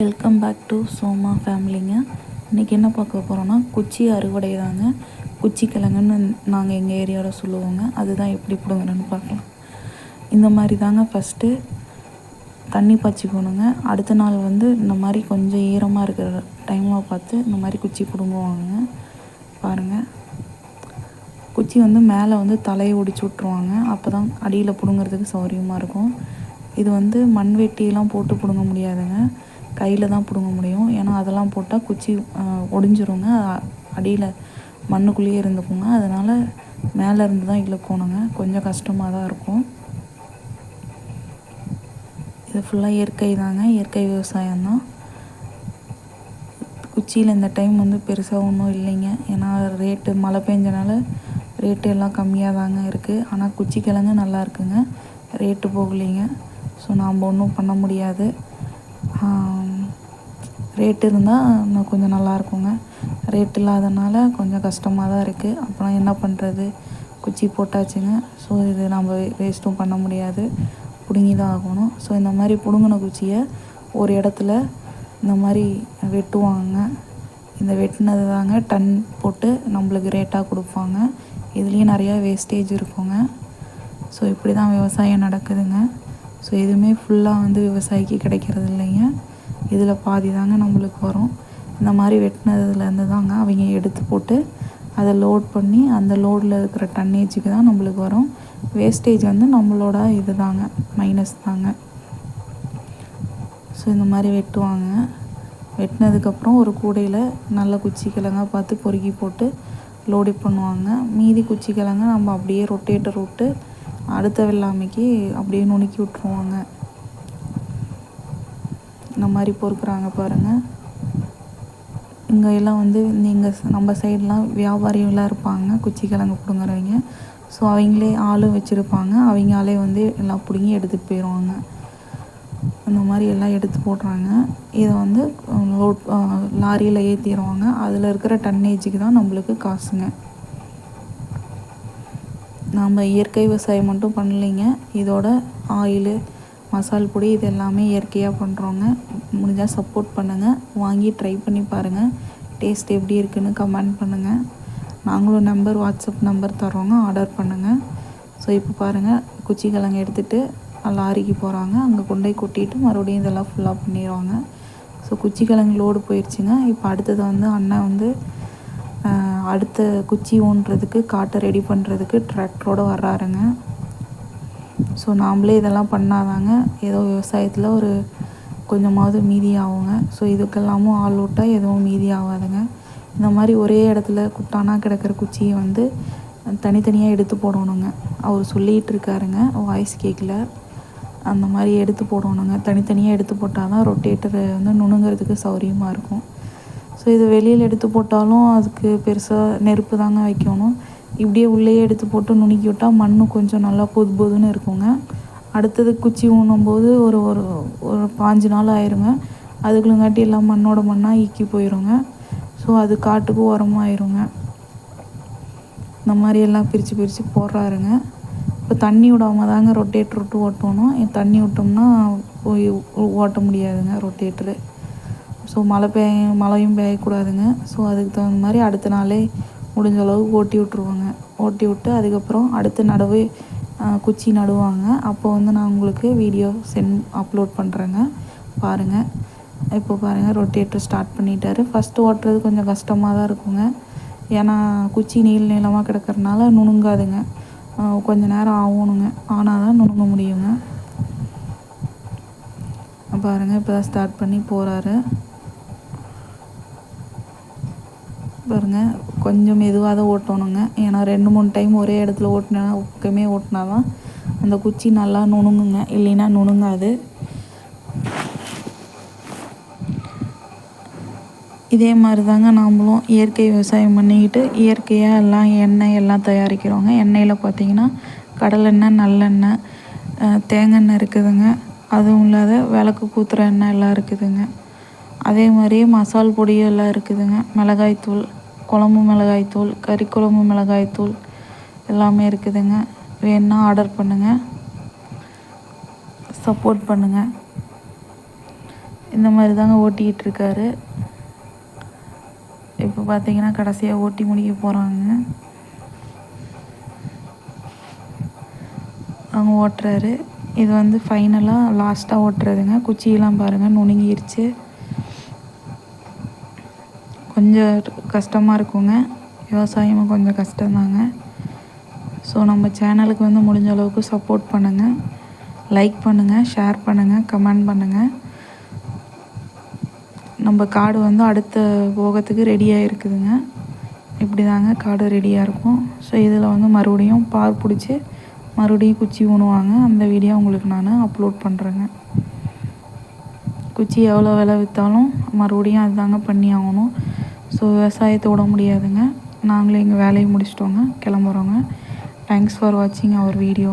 Welcome back to Soma ஃபேமிலிங்க இன்றைக்கி என்ன பார்க்க போகிறோன்னா குச்சி அறுவடை தாங்க குச்சி கிழங்குன்னு நாங்கள் எங்கள் ஏரியாவில் சொல்லுவோங்க. அதுதான் எப்படி பிடுங்குறோன்னு பார்க்கலாம். இந்த மாதிரி தாங்க ஃபஸ்ட்டு தண்ணி பாய்ச்சிக்கணுங்க அடுத்த நாள் வந்து இந்த மாதிரி கொஞ்சம் ஈரமாக இருக்கிற டைமாக பார்த்து இந்த மாதிரி குச்சி பிடுங்குவாங்க. பாருங்கள் குச்சி வந்து மேலே வந்து தலையை ஒடிச்சு விட்ருவாங்க அப்போ தான் அடியில் பிடுங்குறதுக்கு சௌகரியமாக இருக்கும். இது வந்து மண்வெட்டியெலாம் போட்டு பிடுங்க முடியாதுங்க. கையில் தான் பிடுங்க முடியும். ஏன்னா அதெல்லாம் போட்டால் குச்சி ஒடிஞ்சிருங்க. அடியில் மண்ணுக்குள்ளேயே இருந்துக்குங்க. அதனால் மேலே இருந்து தான் இழுக்கணுங்க. கொஞ்சம் கஷ்டமாக தான் இருக்கும். இது ஃபுல்லாக இயற்கை தாங்க. இயற்கை விவசாயம் தான். குச்சியில் இந்த டைம் வந்து பெருசாக ஒன்றும் இல்லைங்க. ஏன்னா ரேட்டு மழை பெஞ்சனால ரேட்டு எல்லாம் கம்மியாக தாங்க இருக்குது ஆனால் குச்சி கிழங்கு நல்லா இருக்குங்க. ரேட்டு போகலைங்க. ஸோ நாம் ஒன்றும் பண்ண முடியாது. ரேட் இருந்தால் இன்னும் கொஞ்சம் நல்லா இருக்குங்க ரேட் இல்லாதனால கொஞ்சம் கஷ்டமாக தான் இருக்குது அப்புறம் என்ன பண்ணுறது குச்சி போட்டாச்சுங்க. ஸோ இது நம்ம வேஸ்ட்டும் பண்ண முடியாது. பிடுங்கி தான் ஆகணும். ஸோ இந்த மாதிரி பிடுங்கின குச்சியை ஒரு இடத்துல இந்த மாதிரி வெட்டுவாங்க. இந்த வெட்டினது தாங்க டன் போட்டு நம்மளுக்கு ரேட்டாக கொடுப்பாங்க. இதுலேயும் நிறையா வேஸ்டேஜ் இருக்குங்க. ஸோ இப்படி தான் விவசாயம் நடக்குதுங்க. ஸோ எதுவுமே ஃபுல்லாக வந்து விவசாயிக்கு கிடைக்கிறது இல்லைங்க. இதில் பாதி தாங்க நம்மளுக்கு வரும். இந்த மாதிரி வெட்டினதுலேருந்து தாங்க அவங்க எடுத்து போட்டு அதை லோட் பண்ணி அந்த லோடில் இருக்கிற டன்னேஜுக்கு தான் நம்மளுக்கு வரும். வேஸ்டேஜ் வந்து நம்மளோட இது தாங்க மைனஸ் தாங்க. ஸோ இந்த மாதிரி வெட்டுவாங்க. வெட்டினதுக்கப்புறம் ஒரு கூடையில் நல்ல குச்சி கிழங்கா பார்த்து பொறுக்கி போட்டு லோடி பண்ணுவாங்க. மீதி குச்சி கிழங்க நம்ம அப்படியே ரொட்டேட்டர் விட்டு அடுத்த வெள்ளாமைக்கு அப்படியே நுணுக்கி விட்ருவாங்க இந்த மாதிரி பொறுக்குறாங்க பாருங்கள் இங்கே எல்லாம் வந்து நீங்கள் நம்ம சைடெலாம் வியாபாரிகளாக இருப்பாங்க. குச்சி கிழங்கு பிடுங்குறவங்க. ஸோ அவங்களே ஆளும் வச்சுருப்பாங்க. அவங்களே வந்து எல்லாம் பிடுங்கி எடுத்துகிட்டு போயிடுவாங்க இந்த மாதிரி எல்லாம் எடுத்து போடுறாங்க. இதை வந்து லோட் லாரியில் ஏற்றிடுவாங்க அதில் இருக்கிற டன்னேஜுக்கு தான் நம்மளுக்கு காசுங்க. நாம் இயற்கை விவசாயம் மட்டும் பண்ணலைங்க. இதோட ஆயிலு மசால் பொடி இது எல்லாமே இயற்கையாக பண்ணுறோங்க முடிஞ்சால் சப்போர்ட் பண்ணுங்கள் வாங்கி ட்ரை பண்ணி பாருங்கள் டேஸ்ட் எப்படி இருக்குதுன்னு கமெண்ட் பண்ணுங்கள் நாங்களும் நம்பர் வாட்ஸ்அப் நம்பர் தரோங்க ஆர்டர் பண்ணுங்கள் ஸோ இப்போ பாருங்கள் குச்சி கிழங்கு எடுத்துகிட்டு லாரிக்கு போகிறாங்க அங்கே கொண்டு போய் கொட்டிட்டு மறுபடியும் இதெல்லாம் ஃபுல்லாக பண்ணிடுவாங்க. ஸோ குச்சி கிழங்கு லோடு போயிடுச்சுங்க இப்போ அடுத்தது வந்து அண்ணன் வந்து அடுத்த குச்சி ஊன்றதுக்கு காட்டை ரெடி பண்ணுறதுக்கு டிராக்டரோடு வர்றாருங்க. ஸோ நாம்ளே இதெல்லாம் பண்ணாதாங்க. ஏதோ விவசாயத்தில் ஒரு கொஞ்சமாவது மீதி ஆகுங்க ஸோ இதுக்கெல்லாமும் ஆள் விட்டால் எதுவும் மீதி ஆகாதுங்க இந்த மாதிரி ஒரே இடத்துல குட்டானா கிடக்கிற குச்சியை வந்து தனித்தனியாக எடுத்து போடணுங்க. அவர் சொல்லிகிட்டு இருக்காருங்க வாய்ஸ் கேட்கல அந்த மாதிரி எடுத்து போடணுங்க. தனித்தனியாக எடுத்து போட்டால் தான் ரொட்டேட்டர் வந்து நுணுங்கிறதுக்கு சௌரியமாக இருக்கும். ஸோ இது வெளியில் எடுத்து போட்டாலும் அதுக்கு பெருசாக நெருப்பு தாங்க வைக்கணும். இப்படியே உள்ளேயே எடுத்து போட்டு நுணுக்கி விட்டால் மண் கொஞ்சம் நல்லா பொது பொதுன்னு இருக்குங்க. அடுத்தது குச்சி ஊனும்போது ஒரு ஒரு ஒரு பாஞ்சு நாள் ஆயிருங்க. அதுக்குள்ளங்காட்டி எல்லாம் மண்ணோட மண்ணாக ஈக்கி போயிடுங்க ஸோ அது காட்டுக்கு உரமாயிருங்க இந்த மாதிரி எல்லாம் பிரித்து பிரித்து போடுறாருங்க. இப்போ தண்ணி விடாம தாங்க ரொட்டேட்ரு விட்டு ஓட்டணும். தண்ணி விட்டோம்னா போய் ஓட்ட முடியாதுங்க ரொட்டேட்ரு ஸோ மழை பெய்ய மழையும் பெய்யக்கூடாதுங்க. ஸோ அதுக்கு தகுந்த மாதிரி அடுத்த நாளே முடிஞ்ச அளவுக்கு ஓட்டி விட்ருவாங்க ஓட்டி விட்டு அதுக்கப்புறம் அடுத்த நடவு குச்சி நடுவாங்க. அப்போ வந்து நான் உங்களுக்கு வீடியோ சென்ட் அப்லோட் பண்ணுறேங்க பாருங்கள் இப்போ பாருங்கள் ரொட்டேட்டர் ஸ்டார்ட் பண்ணிட்டாரு. ஃபஸ்ட்டு ஓட்டுறது கொஞ்சம் கஷ்டமாக தான் இருக்குங்க. ஏன்னா குச்சி நீள் நீளமாக கிடக்கிறனால நுணுங்காதுங்க. கொஞ்சம் நேரம் ஆகணுங்க. ஆனால் தான் நுணுங்க முடியுங்க. பாருங்கள் இப்போ தான் ஸ்டார்ட் பண்ணி போகிறாரு பாருங்கள் கொஞ்சம் மெதுவாக தான் ஓட்டணுங்க. ஏன்னா ரெண்டு மூணு டைம் ஒரே இடத்துல ஓட்டினா பக்கமே ஓட்டினா தான் அந்த குச்சி நல்லா நுணுங்குங்க. இல்லைன்னா நுணுங்காது. இதே மாதிரி தாங்க நாமளும் இயற்கை விவசாயம் பண்ணிக்கிட்டு இயற்கையாக எல்லாம் எண்ணெய் எல்லாம் தயாரிக்கிறோங்க. எண்ணெயில் பார்த்திங்கன்னா கடலெண்ணெய் நல்லெண்ணெய் தேங்காய் இருக்குதுங்க. அதுவும் இல்லாத விளக்கு கூத்துற எண்ணெய் எல்லாம் இருக்குதுங்க. அதே மாதிரியே மசால் பொடியெல்லாம் இருக்குதுங்க. மிளகாய்த்தூள் குழம்பு மிளகாய்த்தூள் கறி குழம்பு மிளகாய்த்தூள் எல்லாமே இருக்குதுங்க. வேணுன்னா ஆர்டர் பண்ணுங்கள் சப்போர்ட் பண்ணுங்கள் இந்த மாதிரி தாங்க ஓட்டிக்கிட்டு இருக்காரு. இப்போ பார்த்தீங்கன்னா கடைசியாக ஓட்டி முடிக்க போகிறாங்க அவங்க ஓட்டுறாரு. இது வந்து ஃபைனலாக லாஸ்ட்டாக ஓட்டுறதுங்க குச்சியெல்லாம் பாருங்கள் நுணுங்கிருச்சு. கொஞ்சம் கஷ்டமாக இருக்குங்க. விவசாயமும் கொஞ்சம் கஷ்டம்தாங்க ஸோ நம்ம சேனலுக்கு வந்து முடிஞ்ச அளவுக்கு சப்போர்ட் பண்ணுங்கள் லைக் பண்ணுங்கள் ஷேர் பண்ணுங்கள் கமெண்ட் பண்ணுங்கள் நம்ம காடு வந்து அடுத்த போகத்துக்கு ரெடியாக இருக்குதுங்க இப்படி தாங்க காடு ரெடியாக இருக்கும். ஸோ இதில் வந்து மறுபடியும் பார் பிடிச்சி மறுபடியும் குச்சி ஊனுவாங்க. அந்த வீடியோ உங்களுக்கு நான் அப்லோட் பண்ணுறேங்க குச்சி எவ்வளோ விலை விற்றாலும் மறுபடியும் அதுதாங்க பண்ணி ஆகணும். ஸோ விவசாயத்தை விட முடியாதுங்க. நாங்களே எங்கள் வேலையை முடிச்சிட்டோங்க. கிளம்புறோங்க. தேங்க்ஸ் ஃபார் வாட்சிங் அவர் வீடியோ